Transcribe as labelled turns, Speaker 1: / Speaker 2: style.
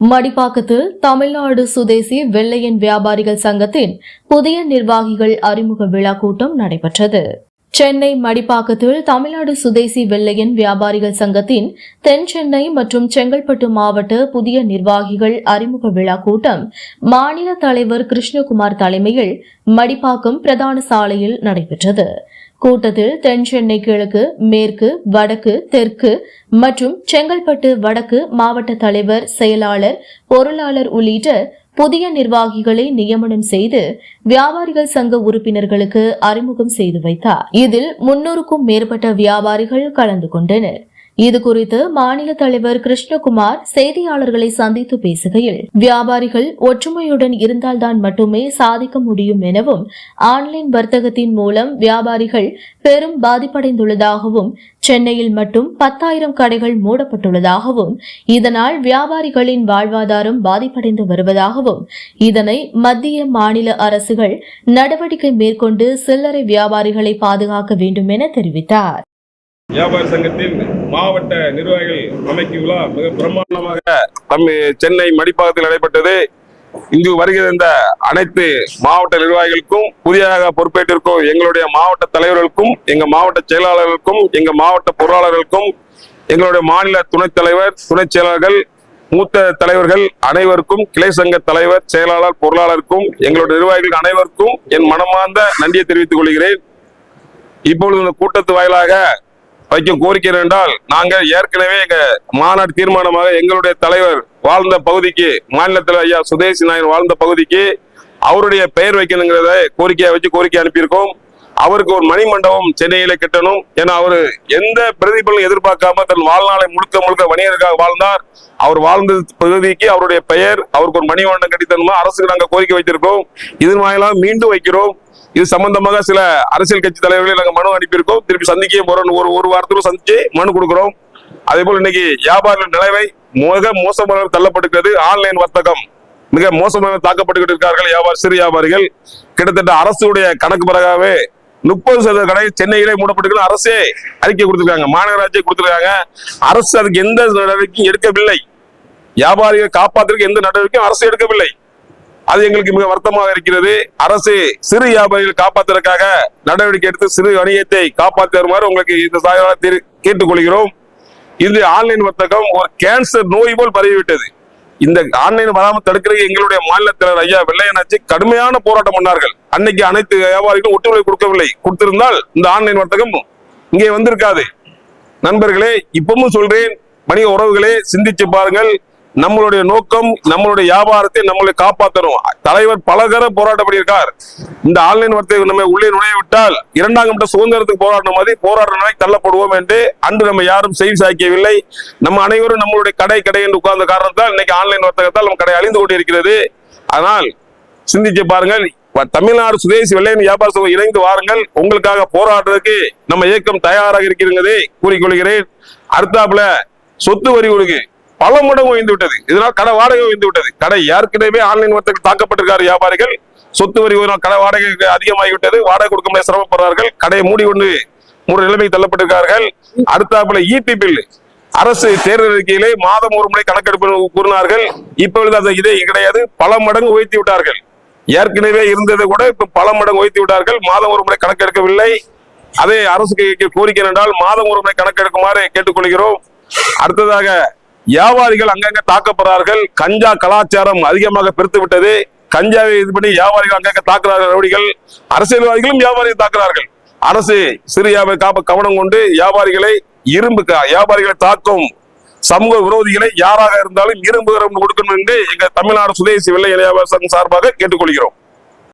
Speaker 1: மடிப்பாக்கத்தில் தமிழ்நாடு சுதேசி வெள்ளையன் வியாபாரிகள் சங்கத்தின் புதிய நிர்வாகிகள் அறிமுக விழா கூட்டம் நடைபெற்றது. சென்னை மடிப்பாக்கத்தில் தமிழ்நாடு சுதேசி வெள்ளையன் வியாபாரிகள் சங்கத்தின் தென் சென்னை மற்றும் செங்கல்பட்டு மாவட்ட புதிய நிர்வாகிகள் அறிமுக விழா கூட்டம் மாநில தலைவர் கிருஷ்ணகுமார் தலைமையில் மடிப்பாக்கம் பிரதான சாலையில் நடைபெற்றது. கூட்டத்தில் தென் சென்னை கிழக்கு மேற்கு வடக்கு தெற்கு மற்றும் செங்கல்பட்டு வடக்கு மாவட்ட தலைவர் செயலாளர் பொருளாளர் உள்ளிட்ட புதிய நிர்வாகிகளை நியமனம் செய்து வியாபாரிகள் சங்க உறுப்பினர்களுக்கு அறிமுகம் செய்து வைத்தார். இதில் முன்னூறுக்கும் மேற்பட்ட வியாபாரிகள் கலந்து கொண்டனர். இது குறித்து மாநில தலைவர் கிருஷ்ணகுமார் செய்தியாளர்களை சந்தித்து பேசுகையில் வியாபாரிகள் ஒற்றுமையுடன் இருந்தால்தான் மட்டுமே சாதிக்க முடியும் எனவும் ஆன்லைன் வர்த்தகத்தின் மூலம் வியாபாரிகள் பெரும் பாதிப்படைந்துள்ளதாகவும் சென்னையில் மட்டும் பத்தாயிரம் கடைகள் மூடப்பட்டுள்ளதாகவும் இதனால் வியாபாரிகளின் வாழ்வாதாரம் பாதிப்படைந்து வருவதாகவும் இதனை மத்திய மாநில அரசுகள் நடவடிக்கை மேற்கொண்டு சில்லறை வியாபாரிகளை பாதுகாக்க வேண்டும் என தெரிவித்தார்.
Speaker 2: வியாபார சங்கத்தின் மாவட்ட நிர்வாகிகள் அமைக்கும் விழா மிக பிரம்மாண்டமாக நம் சென்னை மடிப்பாக்கத்தில் நடைபெற்றது. இங்கு வருகிற அனைத்து மாவட்ட நிர்வாகிகளுக்கும் புதிதாக பொறுப்பேற்றிருக்கும் எங்களுடைய மாவட்ட தலைவர்களுக்கும் எங்க மாவட்ட செயலாளர்களுக்கும் எங்க மாவட்ட பொருளாளர்களுக்கும் எங்களுடைய மாநில துணைத் தலைவர் துணைச் செயலாளர்கள் மூத்த தலைவர்கள் அனைவருக்கும் கிளை சங்க தலைவர் செயலாளர் பொருளாளருக்கும் எங்களுடைய நிர்வாகிகள் அனைவருக்கும் என் மனமார்ந்த நன்றியை தெரிவித்துக் கொள்கிறேன். இப்பொழுது இந்த கூட்டத்து வாயிலாக வைக்கும் கோரிக்கை என்றால் நாங்கள் ஏற்கனவே எங்க மாநாடு தீர்மானமாக எங்களுடைய தலைவர் வாழ்ந்த பகுதிக்கு மாநிலத்தில் ஐயா சுதேசி நாயன் வாழ்ந்த பகுதிக்கு அவருடைய பெயர் வைக்கணுங்கிறத கோரிக்கையை வச்சு கோரிக்கை அனுப்பியிருக்கோம். அவருக்கு ஒரு மணிமண்டபம் சென்னையில கட்டணும். ஏன்னா அவரு எந்த பிரதிபலனும் எதிர்பார்க்காம தன் வாழ்நாளை முழுக்க முழுக்க வணிகருக்காக வாழ்ந்தார். அவர் வாழ்ந்த பகுதிக்கு அவருடைய பெயர் அவருக்கு ஒரு மணிமண்டபம் கட்டித்தரணுமா? அரசுக்கு நாங்கள் கோரிக்கை வைத்திருக்கோம் இதன் வாயிலாக மீண்டும் வைக்கிறோம். இது சம்பந்தமாக சில அரசியல் கட்சி தலைவர்களை நாங்கள் மனு அனுப்பியிருக்கோம். திருப்பி சந்திக்க போறோம் ஒரு ஒரு வாரத்துக்கு சந்திச்சு மனு கொடுக்குறோம். அதே போல் இன்னைக்கு வியாபார நிலைமை மிக மோசமாக தள்ளப்படுகிறது ஆன்லைன் வர்த்தகம் மிக மோசமாக தாக்கப்பட்டுக்கிட்டு இருக்கார்கள் வியாபார சிறு வியாபாரிகள். கிட்டத்தட்ட அரசுடைய கணக்கு பிறகாவே முப்பது சதவீத கடை சென்னையிலே மூடப்பட்டிருக்கு அரசே அறிக்கை கொடுத்துருக்காங்க. மாநகராட்சியை கொடுத்துருக்காங்க. அரசு அதுக்கு எந்த நடவடிக்கையும் எடுக்கவில்லை. வியாபாரிகளை காப்பாற்றுறதுக்கு எந்த நடவடிக்கையும் அரசு எடுக்கவில்லை. அது எங்களுக்கு மிக வருத்தமாக இருக்கிறது. அரசு சிறு வியாபாரிகள் காப்பாற்றுவதற்காக நடவடிக்கை எடுத்து சிறு வணிகத்தை காப்பாற்றி வருமாறு உங்களுக்கு இந்த சாயத்தில் கேட்டுக்கொள்கிறோம். இது ஆன்லைன் வர்த்தகம் ஒரு கேன்சர் நோய் போல் பரவிவிட்டது. இந்த ஆன்லைன் வராமல் தடுக்கிறது எங்களுடைய மாநில தலைவர் ஐயா வெள்ளையனாச்சி கடுமையான போராட்டம் பண்ணார்கள். அன்னைக்கு அனைத்து வியாபாரிகளும் ஒட்டுமுறை கொடுக்கவில்லை. கொடுத்திருந்தால் இந்த ஆன்லைன் வர்த்தகம் இங்கே வந்திருக்காது. நண்பர்களே இப்பவும் சொல்றேன் வணிக உறவுகளே சிந்திச்சு பாருங்கள். நம்மளுடைய நோக்கம் நம்மளுடைய வியாபாரத்தை நம்மளை காப்பாற்றணும் தலைவர் பலகர போராட்டம் பண்ணியிருக்கார் இந்த ஆன்லைன் வர்த்தகம் நம்ம உள்ளே நுழைய விட்டால் இரண்டாம் கட்ட சுதந்திரத்துக்கு போராடின மாதிரி போராடுற தள்ளப்படுவோம் என்று அன்று நம்ம யாரும் செய்தி சாய்க்கவில்லை. நம்ம அனைவரும் நம்மளுடைய கடை கடை என்று உட்கார்ந்த காரணத்தால் இன்னைக்கு ஆன்லைன் வர்த்தகத்தால் நம்ம கடை அழிந்து கொண்டிருக்கிறது. ஆனால் சிந்திச்சு பாருங்கள் தமிழ்நாடு சுதேசி வெள்ளையன் வியாபார சங்கம் இணைந்து வாருங்கள். உங்களுக்காக போராடுறதுக்கு நம்ம இயக்கம் தயாராக இருக்கிறது. கூறிக்கொள்கிறேன். அடுத்தாப்புல சொத்து வரி கொடுக்கு பல மடங்கு உயர்ந்து விட்டது. இதனால் கடை வாடகை உயர்ந்து விட்டது. கடை ஏற்கனவே ஆன்லைன் வர்த்தகம் தாக்கப்பட்டிருக்காரு வியாபாரிகள். சொத்து வரி உயர்வு கடை வாடகை அதிகமாகிவிட்டது வாடகை கொடுக்க முடியாது சிரமப்படுறார்கள் கடையை மூடி கொண்டு மூன்று நிலைமைக்கு தள்ளப்பட்டிருக்கார்கள். அடுத்தாப்புல இபி பில். அரசு தேர்தல் அறிக்கையிலே மாதம் ஒரு முறை கணக்கெடுப்பு கூறினார்கள். இப்பொழுது அந்த இதே கிடையாது. பல மடங்கு உயர்த்தி விட்டார்கள். ஏற்கனவே இருந்ததை கூட இப்ப பல மடங்கு உயர்த்தி விட்டார்கள். மாதம் ஒரு முறை கணக்கெடுக்கவில்லை. அதே அரசுக்கு கோரிக்கை என்றால் மாதம் ஒரு முறை கணக்கெடுக்குமாறு கேட்டுக்கொள்கிறோம். அடுத்ததாக வியாபாரிகள் அங்கங்க தாக்கப்படுறார்கள் கஞ்சா கலாச்சாரம் அதிகமாக பெருத்து விட்டது கஞ்சாவை இது பண்ணி வியாபாரிகள் அங்கங்க தாக்குறார்கள் ரவுடிகள் அரசியல்வாதிகளும் வியாபாரிகள் தாக்குறார்கள் அரசு சிறியாவை காப்ப கவனம் கொண்டு வியாபாரிகளை இரும்பு வியாபாரிகளை தாக்கும் சமூக விரோதிகளை யாராக இருந்தாலும் இரும்பு கொடுக்கணும் என்று எங்க தமிழ்நாடு சுதேசி வெள்ளை வியாபார சங்கம் சார்பாக கேட்டுக்கொள்கிறோம்.